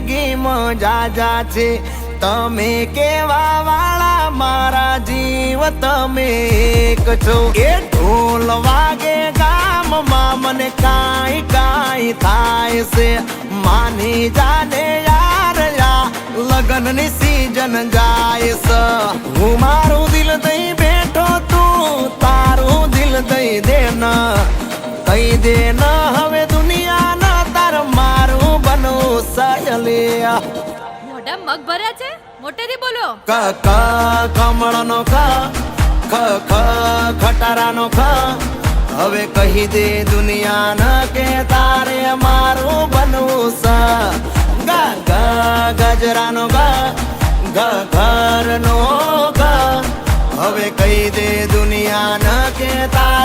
જાજા. છે તમે કેવા વાળા મારા જીવ તમે એક છો. એ ઢોલ વાગે ગામમાં મને કાંઈ કાંઈ થાય છે. માની જાને યાર યા, લગ્નની સીઝન જાય છે. હું મારું દિલ દઈ બેઠો તું, તારું દિલ દઈ દેના. દઈ કઈ સયલિયા મોઢા મગ ભર્યા છે? મોટેથી બોલો. ક ક કમળનો ક ખ ખ ખટારાનો ખ. હવે કહી દે દુનિયા ન કે તારે મારું બનવું સ. ગ ગ ગજરાનો ગ ગ ઘરનો ગ હવે કહી દે દુનિયા ન કે તારે